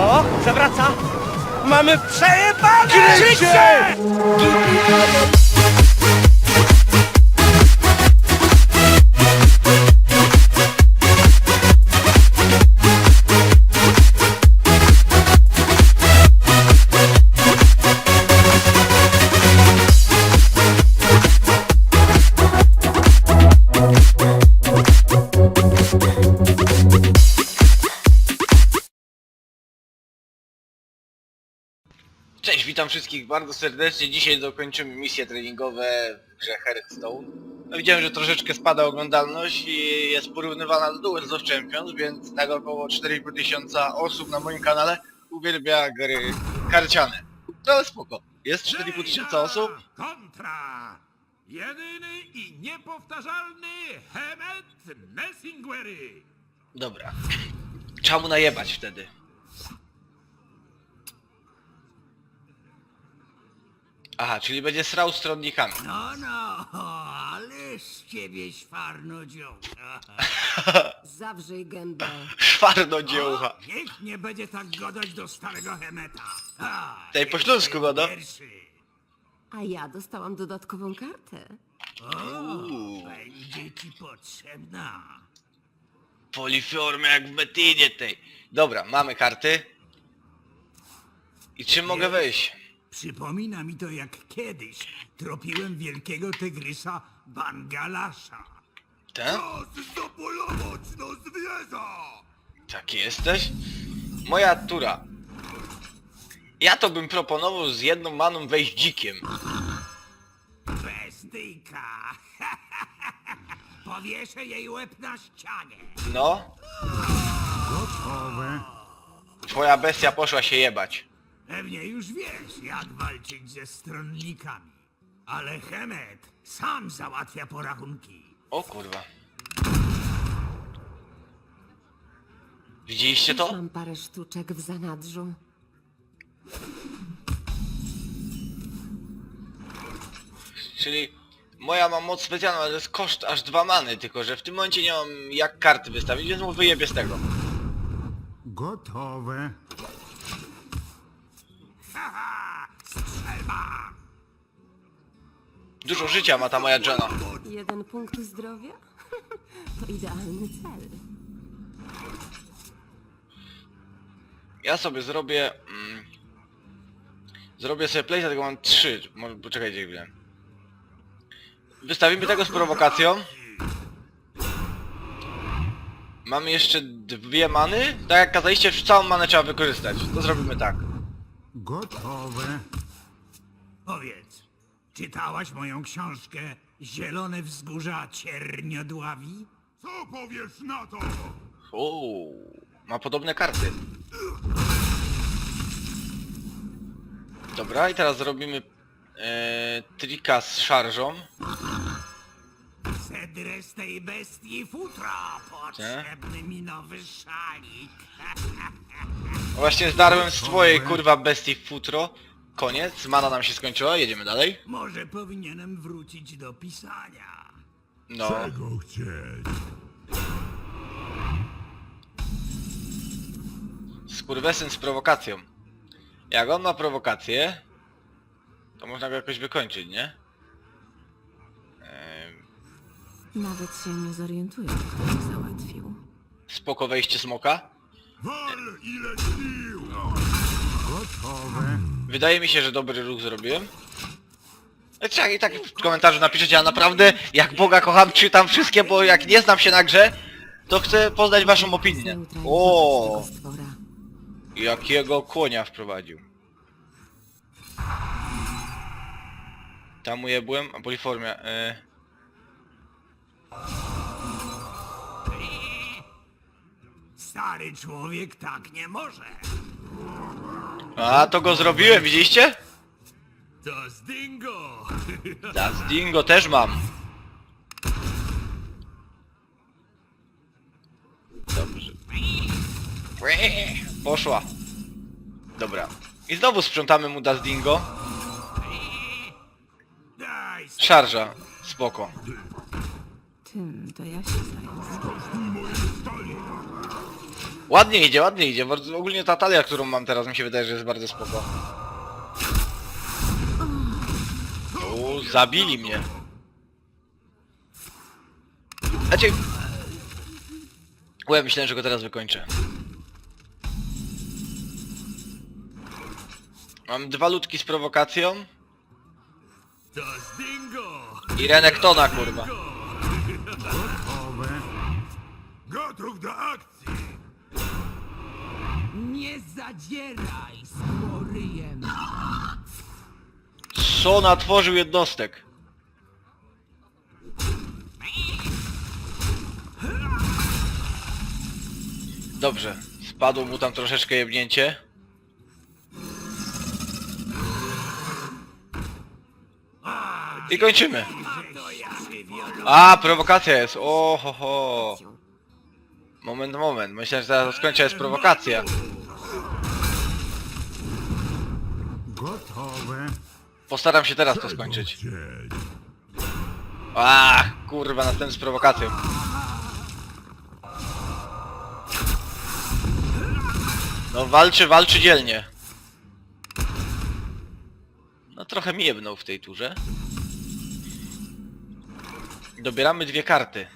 O, zawraca. Mamy przejebane! Kryć witam wszystkich bardzo serdecznie. Dzisiaj dokończymy misje treningowe w grze Hearthstone. No, widziałem, że troszeczkę spada oglądalność i jest porównywana do Duels of Champions, więc tak około 4,5 tysiąca osób na moim kanale uwielbia gry karciane. No ale spoko. Jest 4,5 tysiąca osób. Kontra! Jedyny i niepowtarzalny Hemet Messingwery! Dobra. Trzeba mu najebać wtedy. Aha, czyli będzie srał stronnikami. No, no, ale z ciebie świarno dziołka. Zawrzyj gębę. Szwarno dziełucha. Niech nie będzie tak godać do starego Hemeta. A, Tej po śląsku jestem goda. pierwszy. A ja dostałam dodatkową kartę. Uuu. Będzie ci potrzebna. Poliformia jak w Betinie tej. Dobra, mamy karty. I czym mogę wejść? Przypomina mi to jak kiedyś tropiłem wielkiego tygrysa Bangalasza. Zapolować na zwierza! Taki jesteś? Moja tura. Ja to bym proponował z jedną maną wejść dzikiem. Bestyjka! Powieszę jej łeb na ścianie. No, Gotowe. twoja bestia poszła się jebać. Pewnie już wiesz, jak walczyć ze stronnikami. Ale Hemet sam załatwia porachunki. O kurwa. Widzieliście to? Mam parę sztuczek w zanadrzu. Czyli moja ma moc specjalną, ale to jest koszt aż dwa many, tylko że w tym momencie nie mam jak karty wystawić, więc mu wyjebie z tego. Gotowe. Strzelba! Dużo życia ma ta moja Jana. Jeden punkt zdrowia? To idealny cel. Ja sobie zrobię... Mm, zrobię sobie place, tylko mam trzy. Może poczekajcie chwilę. Wystawimy tego z prowokacją. Mamy jeszcze dwie many. Tak jak kazaliście, całą manę trzeba wykorzystać. To zrobimy tak. Gotowe. Powiedz, czytałaś moją książkę Zielone wzgórza Cierniodławi? Co powiesz na to? Uuu, ma podobne karty. Dobra, i teraz zrobimy e, trika z szarżą. Cedrę z tej bestii futra, potrzebny mi nowy szalik. Właśnie zdarłem z twojej kurwa bestii futro. Koniec, mana nam się skończyła, jedziemy dalej. Może powinienem wrócić do pisania. No, Czego chcieć? skurwesyn z prowokacją. Jak on ma prowokację, to można go jakoś wykończyć, nie? Ehm, Nawet się nie zorientuję, kto mnie załatwił. spoko wejście smoka. Wal ile sił! Gotowe. Wydaje mi się, że dobry ruch zrobiłem. Znaczy, jak i tak w komentarzu napiszecie, ja naprawdę jak Boga kocham, czytam wszystkie, bo jak nie znam się na grze, to chcę poznać waszą opinię. O, jakiego konia wprowadził. Tam ujebłem, a poliformia, y... Stary człowiek tak nie może. A, to go zrobiłem, widzieliście? To z dingo. Das Dingo też mam. Dobrze. Poszła. Dobra. I znowu sprzątamy mu Das Dingo. Szarża. Spoko. Tym to ja się zajmę. Ładnie idzie, ładnie idzie. Bardzo, ogólnie ta talia, którą mam teraz mi się wydaje, że jest bardzo spoko. U, zabili mnie. Znaczy... Ja myślałem, że go teraz wykończę. Mam dwa ludki z prowokacją i Renektona, kurwa. Gotów do akcji! Nie zadzieraj z chłoryjem. Co natworzył jednostek? Dobrze, spadło mu tam troszeczkę jebnięcie. I kończymy. A, prowokacja jest. O, ho, ho. Moment, moment. Myślę, że zaraz skończę jest prowokacja. Gotowe. Postaram się teraz to skończyć. Ach, kurwa, następny z prowokacją. No walczy, walczy dzielnie. No trochę mi jebnął w tej turze. Dobieramy dwie karty.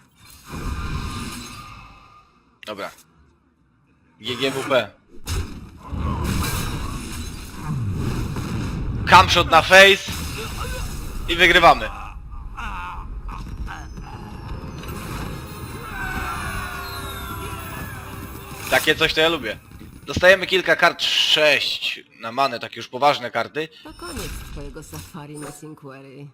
Dobra. GGWP. Camshot na face. I wygrywamy. Takie coś to ja lubię. Dostajemy kilka kart 6 na manę, takie już poważne karty. To koniec twojego safari na Sinquery.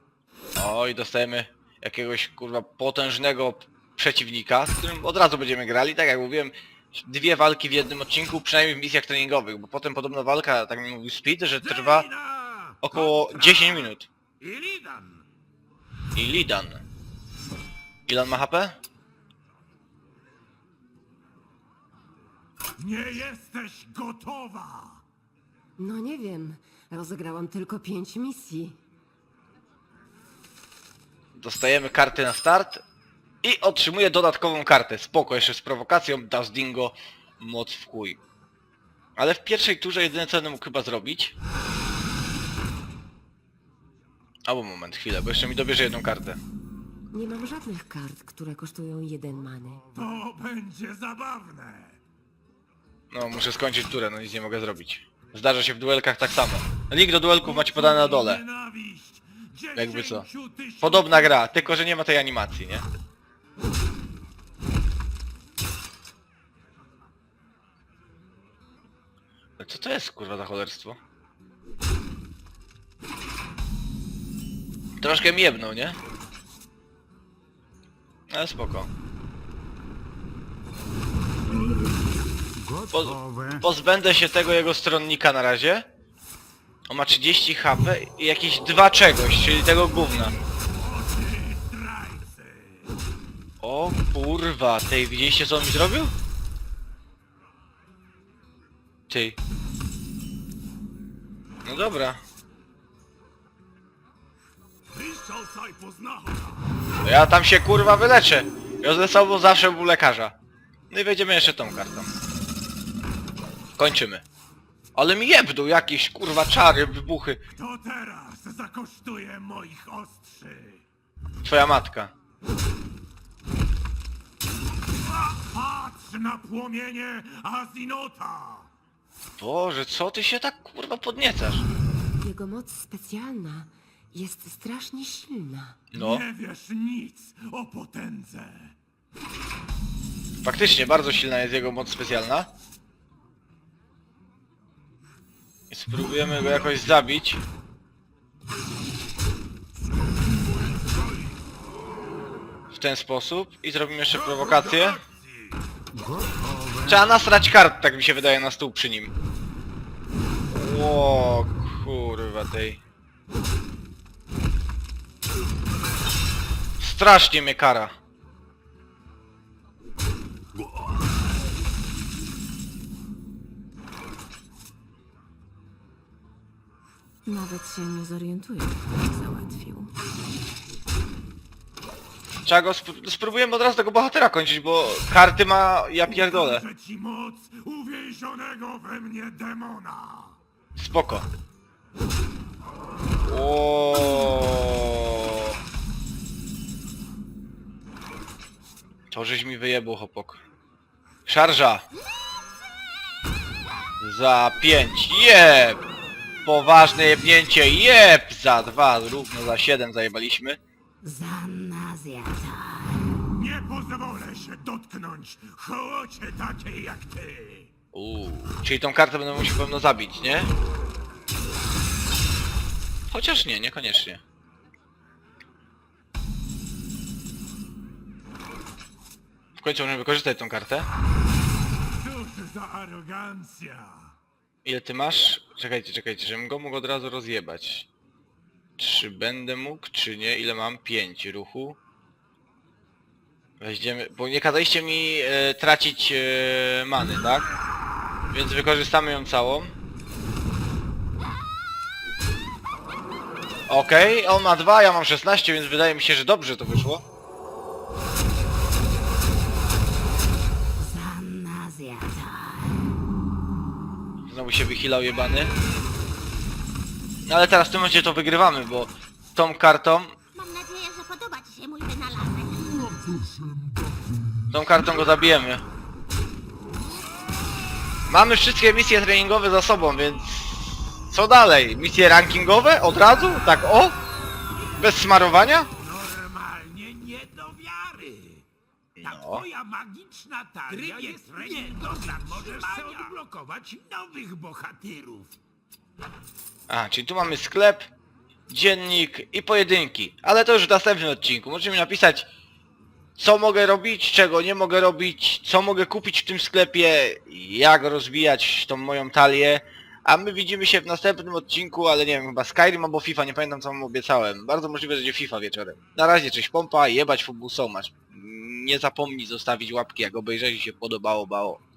O i dostajemy jakiegoś kurwa potężnego przeciwnika, z którym od razu będziemy grali. Tak jak mówiłem, dwie walki w jednym odcinku, przynajmniej w misjach treningowych, bo potem podobno walka, tak mi mówił Speed, że trwa! Około Kontra! 10 minut. I Lidan! I Lidan. Ilan ma HP? Nie jesteś gotowa! No nie wiem, rozegrałam tylko pięć misji. Dostajemy karty na start i otrzymuję dodatkową kartę. Spoko, jeszcze z prowokacją Das Dingo moc w chuj. Ale w pierwszej turze jedyne co będę mógł chyba zrobić... Albo moment, chwilę, bo jeszcze mi dobierze jedną kartę. Nie mam żadnych kart, które kosztują jeden many. To będzie zabawne! No, muszę skończyć turę, no nic nie mogę zrobić. Zdarza się w duelkach tak samo. Link do duelków macie podany na dole. Nienawiść! Jakby co. 10 tysięcy- Podobna gra, tylko że nie ma tej animacji, nie? Ale Co to jest kurwa za cholerstwo? Troszkę mi jebnął, nie? Ale spoko. Po, pozbędę się tego jego stronnika na razie. On ma 30 HP i jakieś dwa czegoś, czyli tego gówna. O kurwa, tej widzieliście co on mi zrobił? Ty. No dobra. No ja tam się kurwa wyleczę. Ja ze sobą zawsze był lekarza. No i wejdziemy jeszcze tą kartą. Kończymy. Ale mi jebnął jakieś kurwa czary, wybuchy. To teraz zakosztuje moich ostrzy! Twoja matka. Patrz na płomienie Azinota! Boże, co ty się tak kurwa podniecasz? Jego moc specjalna jest strasznie silna. No, Nie wiesz nic o potędze! faktycznie bardzo silna jest jego moc specjalna. I spróbujemy go jakoś zabić. W ten sposób i zrobimy jeszcze prowokację. Trzeba nasrać kart, tak mi się wydaje, na stół przy nim. O kurwa tej. Strasznie mnie kara. Nawet się nie zorientuję, kto to załatwił. Trzeba go sp spróbujemy od razu tego bohatera kończyć, bo karty ma ja pierdolę. Ci moc uwięzionego we mnie demona. Spoko. O. To żeś mi wyjebał, chopok. Szarża! Za pięć, jeb! Poważne jebnięcie, jeb! Za dwa, równo za siedem zajebaliśmy. Nie pozwolę się dotknąć hołocie takiej jak ty. Uuu, czyli tą kartę będę musiał pewno zabić, nie? Chociaż nie, niekoniecznie. W końcu możemy wykorzystać tą kartę. Cóż za arogancja. Ile ty masz? Czekajcie, czekajcie, żebym go mógł od razu rozjebać. Czy będę mógł, czy nie? Ile mam? 5 ruchu. Weźmiemy, bo nie kazaliście mi e, tracić e, many, tak? Więc wykorzystamy ją całą. Okej, on ma 2, ja mam 16, więc wydaje mi się, że dobrze to wyszło. Znowu się wychylał jebany. No ale teraz w tym momencie to wygrywamy, bo tą kartą, Mam nadzieję, że podoba ci się mój wynalazek. tą kartą go zabijemy. Mamy wszystkie misje treningowe za sobą, więc... Co dalej? Misje rankingowe? Od razu? Tak o? Bez smarowania? Normalnie nie do wiary. Ta No. twoja magiczna talia jest Możesz sobie odblokować nowych bohaterów. A, czyli tu mamy sklep, dziennik i pojedynki. Ale to już w następnym odcinku. Możecie mi napisać, co mogę robić, czego nie mogę robić, co mogę kupić w tym sklepie, jak rozwijać tą moją talię. A my widzimy się w następnym odcinku, ale nie wiem, chyba Skyrim albo FIFA, nie pamiętam co wam obiecałem. Bardzo możliwe, że będzie FIFA wieczorem. Na razie, cześć pompa, jebać football masz. Nie zapomnij zostawić łapki, jak obejrzeli się podobało, bało.